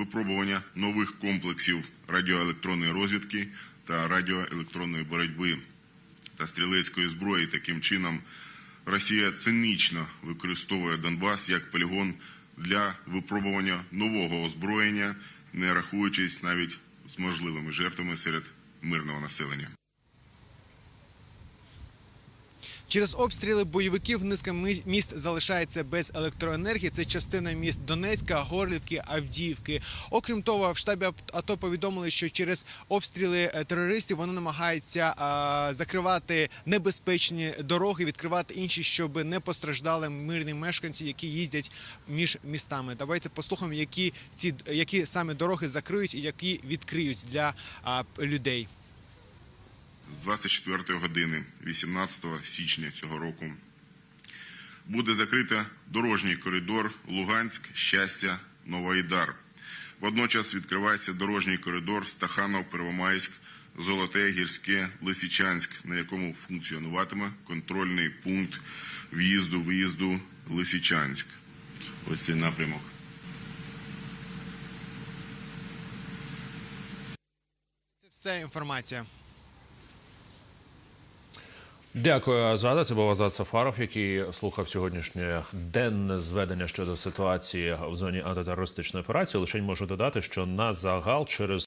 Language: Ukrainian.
випробування нових комплексів радіоелектронної розвідки та радіоелектронної боротьби та стрілецької зброї. Таким чином, Росія цинічно використовує Донбас як полігон для випробування нового озброєння, не рахуючись навіть з можливими жертвами серед мирного населення. Через обстріли бойовиків низка мі- міст залишається без електроенергії. Це частина міст Донецька, Горлівки, Авдіївки. Окрім того, в штабі АТО повідомили, що через обстріли е, терористів вони намагаються закривати небезпечні дороги, відкривати інші, щоб не постраждали мирні мешканці, які їздять між містами. Давайте послухаємо, які ці які саме дороги закриють і які відкриють для людей. З 24 години 18 січня цього року буде закрито дорожній коридор Луганськ, Щастя, Новоайдар. Водночас відкривається дорожній коридор Стаханов, Первомайськ, Золоте, Гірське, Лисичанськ, на якому функціонуватиме контрольний пункт в'їзду-виїзду Лисичанськ. Ось цей напрямок. Це вся інформація. Дякую, Азада. Це був Азад Сафаров, який слухав сьогоднішнє денне зведення щодо ситуації в зоні антитерористичної операції. Лише можу додати, що на загал через